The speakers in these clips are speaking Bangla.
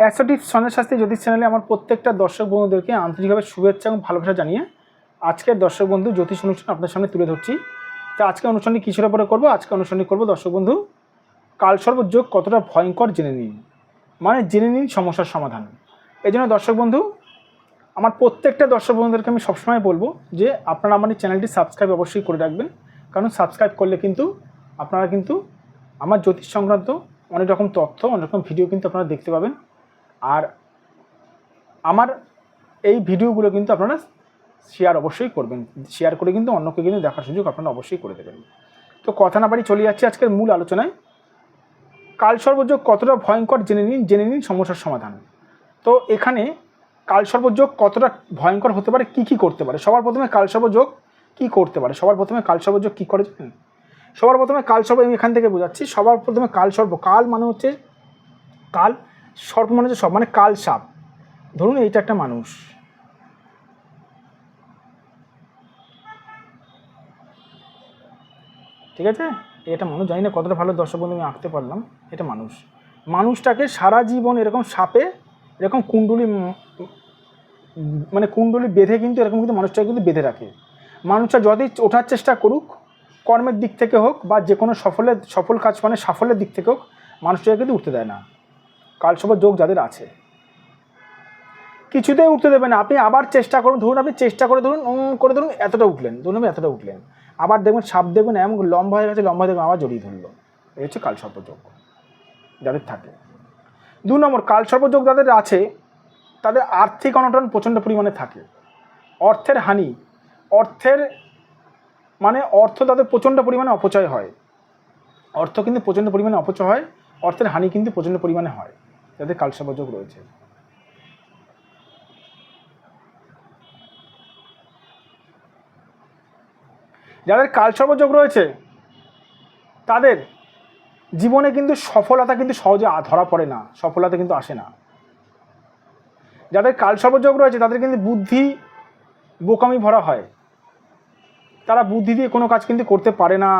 অ্যাসোটিভ সন্ধ্যা শাস্ত্রী জ্যোতিষ চ্যানেলে আমার প্রত্যেকটা দর্শক বন্ধুদেরকে আন্তরিকভাবে শুভেচ্ছা এবং ভালোবাসা জানিয়ে আজকের দর্শক বন্ধু জ্যোতিষ অনুষ্ঠান আপনার সামনে তুলে ধরছি। তো আজকে অনুষ্ঠানটি কিসের উপরে করব, আজকে অনুষ্ঠানটি করব দর্শক বন্ধু কালসর্ব যোগ কতটা ভয়ঙ্কর জেনে নিন। মানে জেনে নিন সমস্যার সমাধান। এই জন্য দর্শক বন্ধু, আমার প্রত্যেকটা দর্শক বন্ধুদেরকে আমি সবসময় বলব যে আপনারা আমার এই চ্যানেলটি সাবস্ক্রাইব অবশ্যই করে রাখবেন। কারণ সাবস্ক্রাইব করলে কিন্তু আপনারা কিন্তু আমার জ্যোতিষ সংক্রান্ত অনেক রকম তথ্য, অনেক রকম ভিডিও কিন্তু আপনারা দেখতে পাবেন। আর আমার এই ভিডিওগুলো কিন্তু আপনারা শেয়ার অবশ্যই করবেন। শেয়ার করে কিন্তু অন্যকে কিন্তু দেখার সুযোগ আপনারা অবশ্যই করে দেবেন। তো কথা না বাড়ি চলে যাচ্ছে আজকের মূল আলোচনায়। কাল সর্বযোগ কতটা ভয়ঙ্কর জেনে নিন জেনে নিন সমস্যার সমাধান। তো এখানে কাল সর্বযোগ কতটা ভয়ঙ্কর হতে পারে, কি কি করতে পারে? সবার প্রথমে কাল সর্বযোগ কি করতে পারে? সবার প্রথমে কাল সর্বযোগ কী করে জানেন? সবার প্রথমে কাল সর্ব আমি এখান থেকে বোঝাচ্ছি, সবার প্রথমে কাল সর্ব কাল মানে হচ্ছে কাল সর্প মানে হচ্ছে সব মানে কাল সাপ। ধরুন এইটা একটা মানুষ। ঠিক আছে? এটা মানুষ, জানি না কতটা ভালো দর্শক বন্ধু, আমি আঁকতে পারলাম। এটা মানুষ। মানুষটাকে সারা জীবন এরকম সাপে, এরকম কুণ্ডলি মানে কুণ্ডলি বেঁধে কিন্তু, এরকম কিন্তু মানুষটাকে কিন্তু বেঁধে রাখে। মানুষটা যতই ওঠার চেষ্টা করুক, কর্মের দিক থেকে হোক বা যে কোনো সফলের, সফল কাজ মানে সাফল্যের দিক থেকে হোক, মানুষটাকে কিন্তু উঠতে দেয় না। কালসভা যোগ যাদের আছে। কিছুতেই উঠতে দেবেন না। আপনি আবার চেষ্টা করুন, ধরুন আপনি চেষ্টা করে ধরুন করে ধরুন এতটা উঠলেন, ধরুন আপনি এতটা উঠলেন। আবার দেখবেন, সাপ দেখবেন এমন লম্বা হয়ে গেছে, লম্বা দেখবেন আবার জড়িয়ে ধরলো। এই হচ্ছে কালসর্পযোগ যাদের থাকে। দু নম্বর কালসর্পযোগ যাদের আছে, তাদের আর্থিক অনটন প্রচণ্ড পরিমাণে থাকে। অর্থের হানি, অর্থের মানে অর্থ তাদের প্রচণ্ড পরিমাণে অপচয় হয়। অর্থ কিন্তু প্রচণ্ড পরিমাণে অপচয় হয়, অর্থের হানি কিন্তু প্রচণ্ড পরিমাণে হয়। যাদের কালসর্পযোগ রয়েছে। যাদের কালসর্পযোগ রয়েছে, তাদের জীবনে কিন্তু সফলতা কিন্তু সহজে ধরা পড়ে না, সফলতা কিন্তু আসে না। যাদের কালসর্পযোগ রয়েছে, তাদের কিন্তু বুদ্ধি বোকামি ভরা হয়। তারা বুদ্ধি দিয়ে কোনো কাজ কিন্তু করতে পারে না।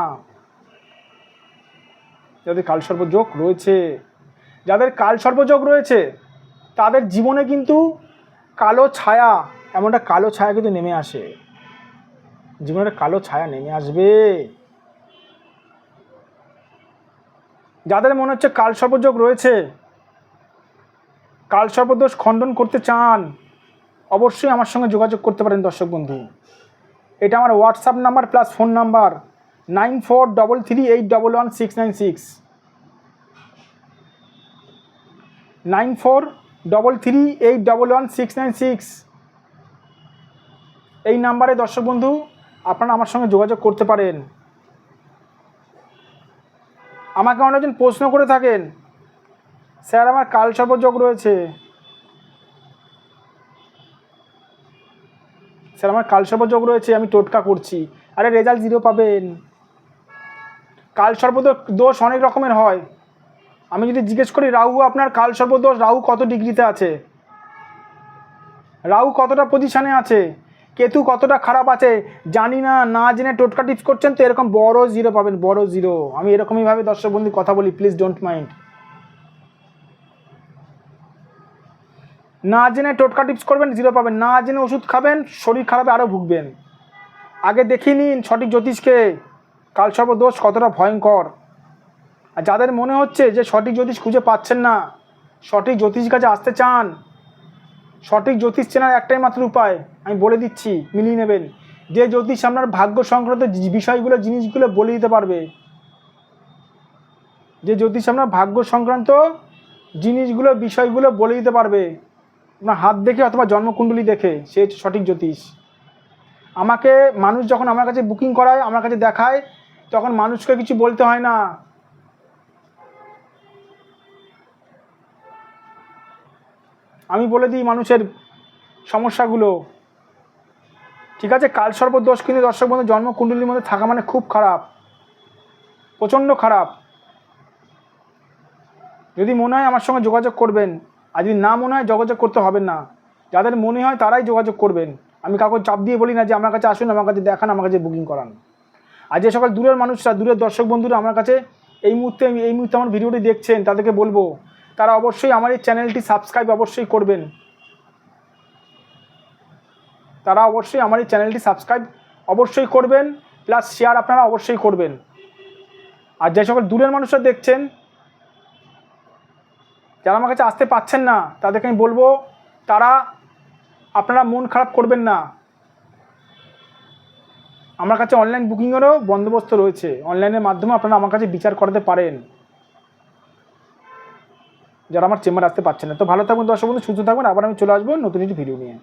যাদের কালসর্পযোগ রয়েছে যাদের কালসর্পযোগ রয়েছে, তাদের জীবনে কিন্তু কালো ছায়া, এমনটা কালো ছায়া কিন্তু নেমে আসে। জীবনের কালো ছায়া নেমে আসবে। যাদের মনে হচ্ছে কাল সর্পযোগ রয়েছে, কাল সর্পদোষ খণ্ডন করতে চান, অবশ্যই আমার সঙ্গে যোগাযোগ করতে পারেন দর্শক বন্ধু। এটা আমার WhatsApp number plus phone number nine four double three eight double one six nine six nine four double three eight double one six nine six. এই নাম্বারে দর্শক বন্ধু, আপনারা আমার সঙ্গে যোগাযোগ করতে পারেন। আমাকে অনেকজন প্রশ্ন করে থাকেন, স্যার, আমার কাল সর্বযোগ রয়েছে। স্যার, আমার কাল সর্বযোগ রয়েছে, আমি টোটকা করছি। আরে, রেজাল্ট জিরো পাবেন। কাল সর্বদোষ দোষ অনেক রকমের হয়। আমি যদি জিজ্ঞেস করি, রাহু, আপনার কাল সর্বদোষ, রাহু কত ডিগ্রিতে আছে? রাহু কতটা পজিশনে আছে? কেতু কতটা খারাপ আছে? জানি না না জেনে টোটকা টিপস করছেন, তো এরকম বড় জিরো পাবেন, বড় জিরো আমি এরকমইভাবে দর্শক বন্ধু কথা বলি প্লিজ ডোন্ট মাইন্ড না জেনে টোটকা টিপস করবেন জিরো পাবেন। না জেনে ওষুধ খাবেন, শরীর খারাপে আরও ভুগবেন। আগে দেখিয়ে নিন সঠিক জ্যোতিষকে। কালসর্প দোষ কতটা ভয়ঙ্কর। আর যাদের মনে হচ্ছে যে সঠিক জ্যোতিষ খুঁজে পাচ্ছেন না, সঠিক জ্যোতিষ কাছে আসতে চান, সঠিক জ্যোতিষ চেনার একটাই মাত্র উপায়, আমি বলে দিচ্ছি, মিলিয়ে নেবেন। যে জ্যোতিষ আপনার ভাগ্য সংক্রান্ত বিষয়গুলো, জিনিসগুলো বলে দিতে পারবে। যে জ্যোতিষ আপনার ভাগ্য সংক্রান্ত জিনিসগুলো, বিষয়গুলো বলে দিতে পারবে। আপনার হাত দেখে অথবা জন্মকুণ্ডলী দেখে, সে হচ্ছে সঠিক জ্যোতিষ। আমাকে, মানুষ যখন আমার কাছে বুকিং করায়, আমার কাছে দেখায়, তখন মানুষকে কিছু বলতে হয় না। আমি বলে দিই মানুষের সমস্যাগুলো। ঠিক আছে, কাল সর্বদোষ কিন্তু দর্শক বন্ধু জন্মকুণ্ডলীর মধ্যে থাকা মানে খুব খারাপ, প্রচণ্ড খারাপ। যদি মনে হয় আমার সঙ্গে যোগাযোগ করবেন, আর যদি না মনে হয় যোগাযোগ করতে হবে না। যাদের মনে হয় তারাই যোগাযোগ করবেন। আমি কাউকে চাপ দিয়ে বলি না যে আমার কাছে আসুন, আমার কাছে দেখান, আমার কাছে বুকিং করান। আর যে সকল দূরের মানুষরা, দূরের দর্শক বন্ধুরা আমার কাছে এই মুহূর্তে এই মুহূর্তে আমার ভিডিওটি দেখছেন, তাদেরকে বলব তারা অবশ্যই আমার এই চ্যানেলটি সাবস্ক্রাইব অবশ্যই করবেন। তারা অবশ্যই আমার এই চ্যানেলটি সাবস্ক্রাইব অবশ্যই করবেন, প্লাস শেয়ার আপনারা অবশ্যই করবেন। আর যে সকল দূরের মানুষরা দেখছেন, যারা আমার কাছে আসতে পাচ্ছেন না, তাদেরকে আমি বলব, তারা আপনারা মন খারাপ করবেন না। আমার কাছে অনলাইন বুকিংয়েরও বন্দোবস্ত রয়েছে। অনলাইনের মাধ্যমে আপনারা আমার কাছে বিচার করাতে পারেন। যারা আমার চেম্বার আসতে পারছে না। তো ভালো থাকবেন দর্শক বন্ধু, সুস্থ থাকবেন আবার আমি চলে আসব নতুন একটি ভিডিও নিয়ে।